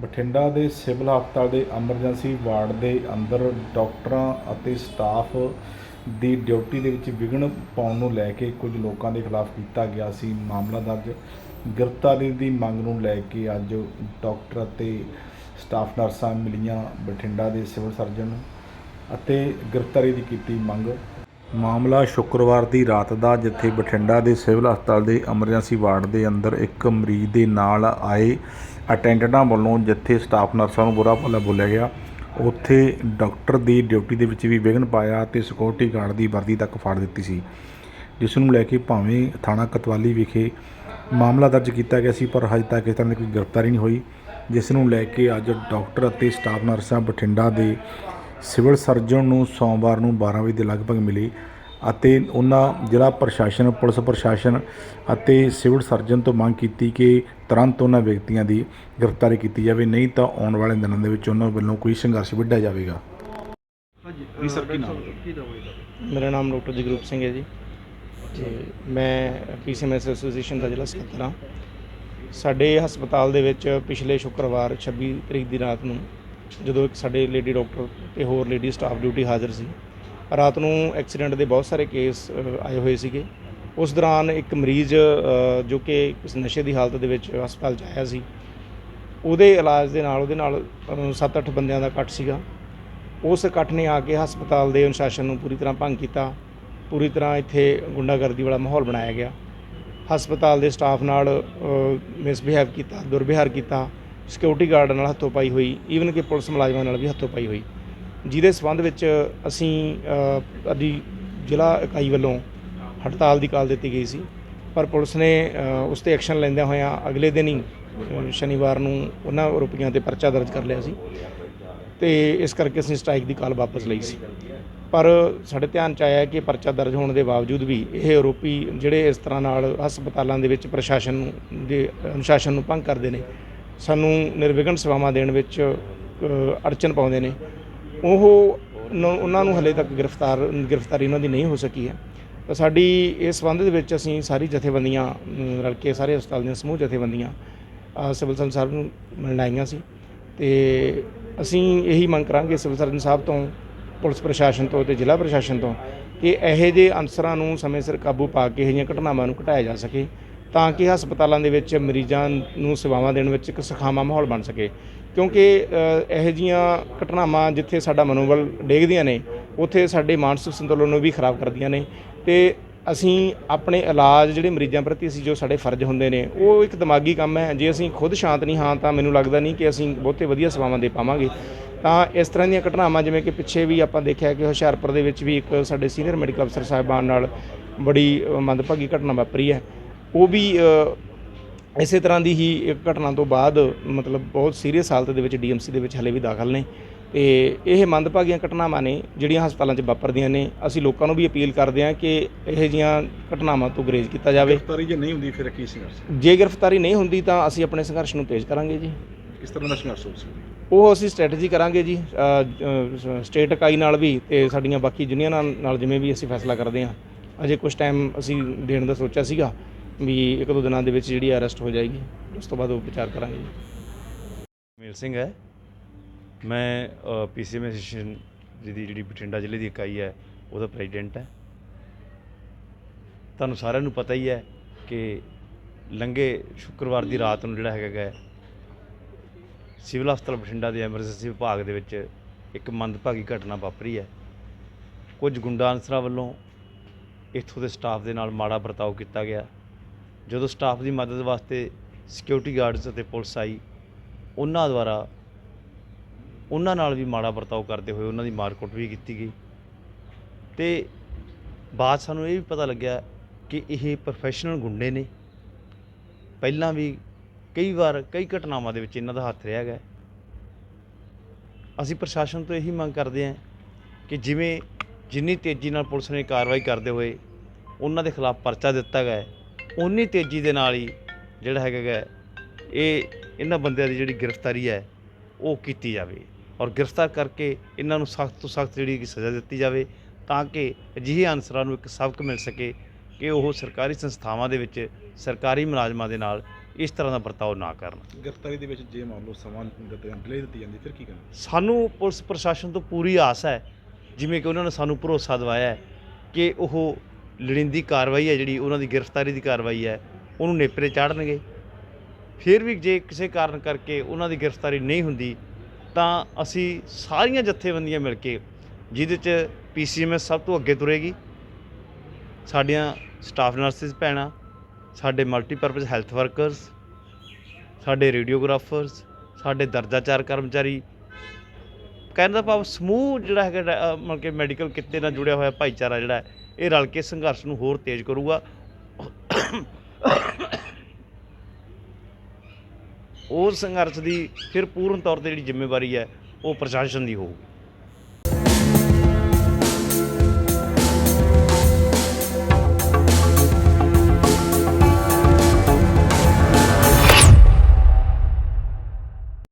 ਬਠਿੰਡਾ ਦੇ ਸਿਵਲ ਹਸਪਤਾਲ ਦੇ ਐਮਰਜੈਂਸੀ ਵਾਰਡ ਦੇ ਅੰਦਰ ਡਾਕਟਰਾਂ ਅਤੇ ਸਟਾਫ ਦੀ ਡਿਊਟੀ ਦੇ ਵਿੱਚ ਵਿਘਨ ਪਾਉਣ ਨੂੰ ਲੈ ਕੇ ਕੁਝ ਲੋਕਾਂ ਦੇ ਖਿਲਾਫ ਕੀਤਾ ਗਿਆ ਸੀ ਮਾਮਲਾ ਦਰਜ। ਗ੍ਰਿਫਤਾਰੀ ਦੀ ਮੰਗ ਨੂੰ ਲੈ ਕੇ ਅੱਜ ਡਾਕਟਰ ਅਤੇ ਸਟਾਫ ਨਰਸਾਂ ਮਿਲੀਆਂ ਬਠਿੰਡਾ ਦੇ ਸਿਵਲ ਸਰਜਨ ਅਤੇ ਗ੍ਰਿਫਤਾਰੀ ਦੀ ਕੀਤੀ ਮੰਗ। ਮਾਮਲਾ ਸ਼ੁੱਕਰਵਾਰ ਦੀ ਰਾਤ ਦਾ, ਜਿੱਥੇ ਬਠਿੰਡਾ ਦੇ ਸਿਵਲ ਹਸਪਤਾਲ ਦੇ ਐਮਰਜੈਂਸੀ ਵਾਰਡ ਦੇ ਅੰਦਰ ਇੱਕ ਮਰੀਜ਼ ਦੇ ਨਾਲ ਆਏ ਅਟੈਂਡੈਂਟਾਂ ਵੱਲੋਂ, ਜਿੱਥੇ ਸਟਾਫ ਨਰਸਾਂ ਨੂੰ ਬੁਰਾ ਭਲਾ ਬੋਲਿਆ ਗਿਆ। ਉੱਥੇ ਡਾਕਟਰ ਦੀ ਡਿਊਟੀ ਦੇ ਵਿੱਚ ਵੀ ਵਿਘਨ ਪਾਇਆ ਤੇ ਸਿਕਿਉਰਿਟੀ ਗਾਰਡ ਦੀ ਵਰਦੀ ਤੱਕ ਫਾੜ ਦਿੱਤੀ ਸੀ, ਜਿਸ ਨੂੰ ਲੈ ਕੇ ਭਾਵੇਂ ਥਾਣਾ ਕਤਵਾਲੀ ਵਿਖੇ ਮਾਮਲਾ ਦਰਜ ਕੀਤਾ ਗਿਆ ਸੀ, ਪਰ ਹਜੇ ਤੱਕ ਇਸ ਤਰ੍ਹਾਂ ਦੀ ਕੋਈ ਗ੍ਰਿਫਤਾਰੀ ਨਹੀਂ ਹੋਈ, ਜਿਸ ਨੂੰ ਲੈ ਕੇ ਅੱਜ ਡਾਕਟਰ ਅਤੇ ਸਟਾਫ ਨਰਸਾਂ ਬਠਿੰਡਾ ਦੇ ਸਿਵਲ ਸਰਜਨ ਨੂੰ ਸੋਮਵਾਰ ਨੂੰ 12 ਵਜੇ ਦੇ ਲਗਭਗ ਮਿਲੀ ਅਤੇ ਉਹਨਾਂ ਜ਼ਿਲ੍ਹਾ ਪ੍ਰਸ਼ਾਸਨ ਪੁਲਿਸ ਪ੍ਰਸ਼ਾਸਨ ਅਤੇ ਸਿਵਲ ਸਰਜਨ ਤੋਂ ਮੰਗ ਕੀਤੀ ਕਿ ਤੁਰੰਤ ਉਹਨਾਂ ਵਿਅਕਤੀਆਂ ਦੀ ਗ੍ਰਿਫਤਾਰੀ ਕੀਤੀ ਜਾਵੇ ਨਹੀਂ ਤਾਂ ਆਉਣ ਵਾਲੇ ਦਿਨਾਂ ਦੇ ਵਿੱਚ ਉਹਨਾਂ ਵੱਲੋਂ ਕੋਈ ਸੰਘਰਸ਼ ਵਿੱਢਿਆ ਜਾਵੇਗਾ। ਜੀ ਸਰ ਕੀ ਨਾਮ ਮੇਰਾ ਨਾਮ ਡਾਕਟਰ ਜਗਰੂਪ ਸਿੰਘ ਹੈ ਜੀ। ਤੇ ਮੈਂ ਪੀਸੀਐਮਐਸ ਐਸੋਸੀਏਸ਼ਨ ਦਾ ਜ਼ਿਲ੍ਹਾ ਸਕੱਤਰ ਹਾਂ। ਸਾਡੇ ਹਸਪਤਾਲ ਦੇ ਵਿੱਚ ਪਿਛਲੇ ਸ਼ੁੱਕਰਵਾਰ 26 ਤਰੀਕ ਦੀ ਰਾਤ ਨੂੰ ਜਦੋਂ ਇੱਕ ਸਾਡੇ ਲੇਡੀ ਡਾਕਟਰ ਤੇ ਹੋਰ ਲੇਡੀ ਸਟਾਫ ਡਿਊਟੀ ਹਾਜ਼ਰ ਸੀ, ਰਾਤ ਨੂੰ ਐਕਸੀਡੈਂਟ ਦੇ ਬਹੁਤ ਸਾਰੇ ਕੇਸ ਆਏ ਹੋਏ ਸੀਗੇ। ਉਸ ਦੌਰਾਨ ਇੱਕ ਮਰੀਜ਼ ਜੋ ਕਿ ਇਸ ਨਸ਼ੇ ਦੀ ਹਾਲਤ ਦੇ ਵਿੱਚ ਹਸਪਤਾਲ 'ਚ ਆਇਆ ਸੀ, ਉਹਦੇ ਇਲਾਜ ਦੇ ਨਾਲ, ਉਹਦੇ ਨਾਲ 7-8 ਬੰਦਿਆਂ ਦਾ ਇਕੱਠ ਸੀਗਾ। ਉਸ ਇਕੱਠ ਨੇ ਆ ਕੇ ਹਸਪਤਾਲ ਦੇ ਅਨੁਸ਼ਾਸਨ ਨੂੰ ਪੂਰੀ ਤਰ੍ਹਾਂ ਭੰਗ ਕੀਤਾ। ਪੂਰੀ ਤਰ੍ਹਾਂ ਇੱਥੇ ਗੁੰਡਾਗਰਦੀ ਵਾਲਾ ਮਾਹੌਲ ਬਣਾਇਆ ਗਿਆ। ਹਸਪਤਾਲ ਦੇ ਸਟਾਫ ਨਾਲ ਮਿਸਬਿਹੇਵ ਕੀਤਾ, ਦੁਰਵਿਹਾਰ ਕੀਤਾ। ਸਿਕਿਉਰਿਟੀ ਗਾਰਡ ਨਾਲ ਹੱਥੋਂ ਪਾਈ ਹੋਈ ਈਵਨ ਕਿ ਪੁਲਿਸ ਮੁਲਾਜ਼ਮਾਂ ਨਾਲ ਵੀ ਹੱਥੋਂ ਪਾਈ ਹੋਈ। ਜਿਹਦੇ ਸਬੰਧ ਵਿੱਚ ਅਸੀਂ ਅ, ਜ਼ਿਲ੍ਹਾ ਇਕਾਈ ਵੱਲੋਂ ਹੜਤਾਲ ਦੀ ਕਾਲ ਦਿੱਤੀ ਗਈ ਸੀ। ਪਰ ਪੁਲਿਸ ਨੇ ਉਸ ਤੇ ਐਕਸ਼ਨ ਲੈਂਦਿਆਂ ਹੋਇਆਂ ਅਗਲੇ ਦਿਨ ਹੀ ਸ਼ਨੀਵਾਰ ਨੂੰ ਉਹਨਾਂ ਆਰੋਪੀਆਂ ਤੇ ਪਰਚਾ ਦਰਜ ਕਰ ਲਿਆ ਸੀ ਤੇ ਇਸ ਕਰਕੇ ਅਸੀਂ ਸਟ੍ਰਾਈਕ ਦੀ ਕਾਲ ਵਾਪਸ ਲਈ ਸੀ। ਪਰ ਸਾਡੇ ਧਿਆਨ ਚ ਆਇਆ ਕਿ ਪਰਚਾ ਦਰਜ ਹੋਣ ਦੇ ਬਾਵਜੂਦ ਵੀ ਇਹ ਆਰੋਪੀ ਜਿਹੜੇ ਇਸ ਤਰ੍ਹਾਂ ਨਾਲ ਹਸਪਤਾਲਾਂ ਦੇ ਵਿੱਚ ਪ੍ਰਸ਼ਾਸਨ ਨੂੰ ਦੇ ਅਨੁਸ਼ਾਸਨ ਨੂੰ ਭੰਗ ਕਰਦੇ ਨੇ ਸਾਨੂੰ ਨਿਰਵਿਘਨ ਸੇਵਾਵਾਂ ਦੇਣ ਵਿੱਚ ਅੜਚਨ ਪਾਉਂਦੇ ਨੇ। ਉਹ ਉਹਨਾਂ ਨੂੰ ਹਲੇ ਤੱਕ ਗ੍ਰਿਫਤਾਰ, ਗ੍ਰਿਫਤਾਰੀ ਉਹਨਾਂ ਦੀ ਨਹੀਂ ਹੋ ਸਕੀ ਹੈ। ਤਾਂ ਸਾਡੀ ਇਸ ਸੰਬੰਧ ਦੇ ਵਿੱਚ ਅਸੀਂ ਸਾਰੀ ਜਥੇਬੰਦੀਆਂ ਰਲ ਕੇ ਸਾਰੇ ਹਸਪਤਾਲ ਦੀਆਂ ਸਮੂਹ ਜਥੇਬੰਦੀਆਂ ਸਿਵਲ ਸਰਜਨ ਸਾਹਿਬ ਨੂੰ ਮਿਲਣ ਆਈਆਂ ਸੀ। ਤੇ ਅਸੀਂ ਇਹੀ ਮੰਗ ਕਰਾਂਗੇ ਸਿਵਲ ਸਰਜਨ ਸਾਹਿਬ ਤੋਂ, ਪੁਲਿਸ ਪ੍ਰਸ਼ਾਸਨ ਤੋਂ ਤੇ ਜ਼ਿਲ੍ਹਾ ਪ੍ਰਸ਼ਾਸਨ ਤੋਂ ਕਿ ਇਹੋ ਜਿਹੇ ਅਨਸਰਾਂ ਨੂੰ ਸਮੇਂ ਸਿਰ ਕਾਬੂ ਪਾ ਕੇ ਇਹੋ ਜਿਹੀਆਂ ਘਟਨਾਵਾਂ ਨੂੰ ਘਟਾਇਆ ਜਾ ਸਕੇ। ਤਾਂ ਕਿ ਹਸਪਤਾਲਾਂ ਦੇ ਵਿੱਚ ਮਰੀਜ਼ਾਂ ਨੂੰ ਸੇਵਾਵਾਂ ਦੇਣ ਵਿੱਚ ਇੱਕ ਸੁਖਾਵਾਂ ਮਾਹੌਲ ਬਣ ਸਕੇ। ਕਿਉਂਕਿ ਇਹੋ ਜਿਹੀਆਂ ਘਟਨਾਵਾਂ ਜਿੱਥੇ ਸਾਡਾ ਮਨੋਬਲ ਡੇਗਦੀਆਂ ਨੇ, ਉੱਥੇ ਸਾਡੇ ਮਾਨਸਿਕ ਸੰਤੁਲਨ ਨੂੰ ਵੀ ਖਰਾਬ ਕਰਦੀਆਂ ਨੇ ਤੇ ਅਸੀਂ ਆਪਣੇ ਇਲਾਜ ਜਿਹੜੇ ਮਰੀਜ਼ਾਂ ਪ੍ਰਤੀ ਅਸੀਂ ਜੋ ਸਾਡੇ ਫਰਜ਼ ਹੁੰਦੇ ਨੇ, ਉਹ ਇੱਕ ਦਿਮਾਗੀ ਕੰਮ ਹੈ। ਜੇ ਅਸੀਂ ਖੁਦ ਸ਼ਾਂਤ ਨਹੀਂ ਹਾਂ, ਤਾਂ ਮੈਨੂੰ ਲੱਗਦਾ ਨਹੀਂ ਕਿ ਅਸੀਂ ਬਹੁਤੇ ਵਧੀਆ ਸੇਵਾਵਾਂ ਦੇ ਪਾਵਾਂਗੇ। ਤਾਂ ਇਸ ਤਰ੍ਹਾਂ ਦੀਆਂ ਘਟਨਾਵਾਂ ਜਿਵੇਂ ਕਿ ਪਿੱਛੇ ਵੀ ਆਪਾਂ ਦੇਖਿਆ ਕਿ ਹੁਸ਼ਿਆਰਪੁਰ ਦੇ ਵਿੱਚ ਵੀ ਇੱਕ ਸਾਡੇ ਸੀਨੀਅਰ ਮੈਡੀਕਲ ਅਫਸਰ ਸਾਹਿਬਾਨ ਨਾਲ ਬੜੀ ਮੰਦਭਾਗੀ ਘਟਨਾ ਵਾਪਰੀ ਹੈ। ਉਹ ਵੀ ਇਸੇ ਤਰ੍ਹਾਂ ਦੀ ਹੀ ਇੱਕ ਘਟਨਾ ਤੋਂ ਬਾਅਦ ਮਤਲਬ ਬਹੁਤ ਸੀਰੀਅਸ ਹਾਲਤ ਦੇ ਵਿੱਚ ਡੀਐਮਸੀ ਦੇ ਵਿੱਚ ਹਲੇ ਵੀ ਦਾਖਲ ਨੇ। ਤੇ ਇਹ ਮੰਦਭਾਗੀਆਂ ਘਟਨਾਵਾਂ ਨੇ ਜਿਹੜੀਆਂ ਹਸਪਤਾਲਾਂ 'ਚ ਵਾਪਰਦੀਆਂ ਨੇ। ਅਸੀਂ ਲੋਕਾਂ ਨੂੰ ਵੀ ਅਪੀਲ ਕਰਦੇ ਹਾਂ ਕਿ ਇਹੋ ਜਿਹੀਆਂ ਘਟਨਾਵਾਂ ਤੋਂ ਗੁਰੇਜ਼ ਕੀਤਾ ਜਾਵੇ। ਗ੍ਰਿਫਤਾਰੀ ਜੇ ਨਹੀਂ ਹੁੰਦੀ ਫਿਰ ਕੀ ਸੰਘਰਸ਼ ਜੇ ਗ੍ਰਿਫਤਾਰੀ ਨਹੀਂ ਹੁੰਦੀ ਤਾਂ ਅਸੀਂ ਆਪਣੇ ਸੰਘਰਸ਼ ਨੂੰ ਤੇਜ਼ ਕਰਾਂਗੇ ਜੀ। ਕਿਸ ਤਰ੍ਹਾਂ ਦਾ ਸੰਘਰਸ਼ ਹੋ ਸਕਦਾ ਉਹ ਅਸੀਂ ਸਟ੍ਰੈਟਜੀ ਕਰਾਂਗੇ ਜੀ। ਸਟੇਟ ਇਕਾਈ ਨਾਲ ਵੀ ਤੇ ਸਾਡੀਆਂ ਬਾਕੀ ਯੂਨੀਅਨਾਂ ਨਾਲ ਜਿਵੇਂ ਵੀ ਅਸੀਂ ਫੈਸਲਾ ਕਰਦੇ ਹਾਂ। ਅਜੇ ਕੁਝ ਟਾਈਮ ਅਸੀਂ ਦੇਣ ਦਾ ਸੋਚਿਆ ਸੀਗਾ। ਵੀ ਇੱਕ ਦੋ ਦਿਨਾਂ ਦੇ ਵਿੱਚ ਜਿਹੜੀ ਅਰੈਸਟ ਹੋ ਜਾਏਗੀ ਉਸ ਤੋਂ ਬਾਅਦ ਉਹ ਵਿਚਾਰ ਕਰਾਂਗੇ ਜੀ। ਮੇਲ ਸਿੰਘ ਹੈ। ਮੈਂ ਪੀਸੀਐਮ ਐਸੋਸੀਏਸ਼ਨ ਜਿਹਦੀ ਜਿਹੜੀ ਬਠਿੰਡਾ ਜ਼ਿਲ੍ਹੇ ਦੀ ਇਕਾਈ ਹੈ ਉਹਦਾ ਪ੍ਰੈਜ਼ੀਡੈਂਟ ਹੈ। ਤੁਹਾਨੂੰ ਸਾਰਿਆਂ ਨੂੰ ਪਤਾ ਹੀ ਹੈ ਕਿ ਲੰਘੇ ਸ਼ੁੱਕਰਵਾਰ ਦੀ ਰਾਤ ਨੂੰ ਜਿਹੜਾ ਹੈਗਾ ਗਾ, ਸਿਵਲ ਹਸਪਤਾਲ ਬਠਿੰਡਾ ਦੇ ਐਮਰਜੈਂਸੀ ਵਿਭਾਗ ਦੇ ਵਿੱਚ ਇੱਕ ਮੰਦਭਾਗੀ ਘਟਨਾ ਵਾਪਰੀ ਹੈ। ਕੁਝ ਗੁੰਡਾ ਅਨਸਰਾਂ ਵੱਲੋਂ ਇੱਥੋਂ ਦੇ ਸਟਾਫ ਦੇ ਨਾਲ ਮਾੜਾ ਵਰਤਾਓ ਕੀਤਾ ਗਿਆ। ਜਦੋਂ ਸਟਾਫ ਦੀ ਮਦਦ ਵਾਸਤੇ ਸਿਕਿਉਰਿਟੀ ਗਾਰਡਸ ਅਤੇ ਪੁਲਿਸ ਆਈ, ਉਹਨਾਂ ਦੁਆਰਾ ਉਹਨਾਂ ਨਾਲ ਵੀ ਮਾੜਾ ਵਰਤਾਓ ਕਰਦੇ ਹੋਏ ਉਹਨਾਂ ਦੀ ਮਾਰਕੁੱਟ ਵੀ ਕੀਤੀ ਗਈ। ਤੇ ਬਾਅਦ ਸਾਨੂੰ ਇਹ ਵੀ ਪਤਾ ਲੱਗਿਆ ਕਿ ਇਹ ਪ੍ਰੋਫੈਸ਼ਨਲ ਗੁੰਡੇ ਨੇ। ਪਹਿਲਾਂ ਵੀ ਕਈ ਵਾਰ ਕਈ ਘਟਨਾਵਾਂ ਦੇ ਵਿੱਚ ਇਹਨਾਂ ਦਾ ਹੱਥ ਰਿਹਾ ਹੈ ਅਸੀਂ ਪ੍ਰਸ਼ਾਸਨ ਤੋਂ ਇਹੀ ਮੰਗ ਕਰਦੇ ਹਾਂ ਕਿ ਜਿਵੇਂ ਜਿੰਨੀ ਤੇਜ਼ੀ ਨਾਲ ਪੁਲਿਸ ਨੇ ਕਾਰਵਾਈ ਕਰਦੇ ਹੋਏ ਉਹਨਾਂ ਦੇ ਖਿਲਾਫ ਪਰਚਾ ਦਿੱਤਾ ਗਿਆ ਉਨੀ ਤੇਜ਼ੀ ਦੇ ਨਾਲ ਹੀ ਜਿਹੜਾ ਹੈਗਾ ਇਹ ਇਹਨਾਂ ਬੰਦਿਆਂ ਦੀ ਜਿਹੜੀ ਗ੍ਰਿਫਤਾਰੀ ਹੈ ਉਹ ਕੀਤੀ ਜਾਵੇ। ਔਰ ਗ੍ਰਿਫਤਾਰ ਕਰਕੇ ਇਹਨਾਂ ਨੂੰ ਸਖਤ ਤੋਂ ਸਖਤ ਜਿਹੜੀ ਕਿ ਸਜ਼ਾ ਦਿੱਤੀ ਜਾਵੇ ਤਾਂ ਕਿ ਅਜਿਹੇ ਅਨਸਰਾਂ ਨੂੰ ਇੱਕ ਸਬਕ ਮਿਲ ਸਕੇ ਕਿ ਉਹ ਸਰਕਾਰੀ ਸੰਸਥਾਵਾਂ ਦੇ ਵਿੱਚ ਸਰਕਾਰੀ ਮੁਲਾਜ਼ਮਾਂ ਦੇ ਨਾਲ ਇਸ ਤਰ੍ਹਾਂ ਦਾ ਵਰਤਾਓ ਨਾ ਕਰਨ। ਗ੍ਰਿਫਤਾਰੀ ਦੇ ਵਿੱਚ ਜੇ ਮੰਨ ਲਓ ਸਮਾਂ ਡਿਲੇ ਦਿੱਤੀ ਜਾਂਦੀ ਫਿਰ ਕੀ ਕਰਨਾ? ਸਾਨੂੰ ਪੁਲਿਸ ਪ੍ਰਸ਼ਾਸਨ ਤੋਂ ਪੂਰੀ ਆਸ ਹੈ ਜਿਵੇਂ ਕਿ ਉਹਨਾਂ ਨੇ ਸਾਨੂੰ ਭਰੋਸਾ ਦਿਵਾਇਆ ਹੈ ਕਿ ਉਹ ਲੋੜੀਂਦੀ ਕਾਰਵਾਈ ਹੈ ਜਿਹੜੀ, ਉਹਨਾਂ ਦੀ ਗ੍ਰਿਫਤਾਰੀ ਦੀ ਕਾਰਵਾਈ ਹੈ, ਉਹਨੂੰ ਨੇਪਰੇ ਚਾੜਨਗੇ। ਫਿਰ ਵੀ ਜੇ ਕਿਸੇ ਕਾਰਨ ਕਰਕੇ ਉਹਨਾਂ ਦੀ ਗ੍ਰਿਫਤਾਰੀ ਨਹੀਂ ਹੁੰਦੀ, ਤਾਂ ਅਸੀਂ ਸਾਰੀਆਂ ਜਥੇਬੰਦੀਆਂ ਮਿਲ ਕੇ ਜਿਹਦੇ 'ਚ ਪੀਸੀਐਮਐਸ ਸਭ ਤੋਂ ਅੱਗੇ ਤੁਰੇਗੀ। ਸਾਡੀਆਂ ਸਟਾਫ ਨਰਸਿਸ ਭੈਣਾਂ, ਸਾਡੇ ਮਲਟੀਪਰਪਸ ਹੈਲਥ ਵਰਕਰਸ, ਸਾਡੇ ਰੇਡੀਓਗ੍ਰਾਫਰਸ, ਸਾਡੇ ਦਰਜਾਚਾਰ ਕਰਮਚਾਰੀ ਕਹਿੰਦਾ ਭਾਵ ਸਮੂਹ ਜਿਹੜਾ ਹੈਗਾ ਡਾ- ਅਹ ਮਤਲਬ ਕਿ ਮੈਡੀਕਲ ਕਿੱਤੇ ਨਾਲ ਜੁੜਿਆ ਹੋਇਆ ਭਾਈਚਾਰਾ ਜਿਹੜਾ ਇਹ ਰਲ ਕੇ ਸੰਘਰਸ਼ ਨੂੰ ਹੋਰ ਤੇਜ਼ ਕਰੂਗਾ। ਉਸ ਸੰਘਰਸ਼ ਦੀ ਫਿਰ ਪੂਰਨ ਤੌਰ ਤੇ ਜਿਹੜੀ ਜ਼ਿੰਮੇਵਾਰੀ ਹੈ, ਉਹ ਪ੍ਰਸ਼ਾਸਨ ਦੀ ਹੋਊਗੀ।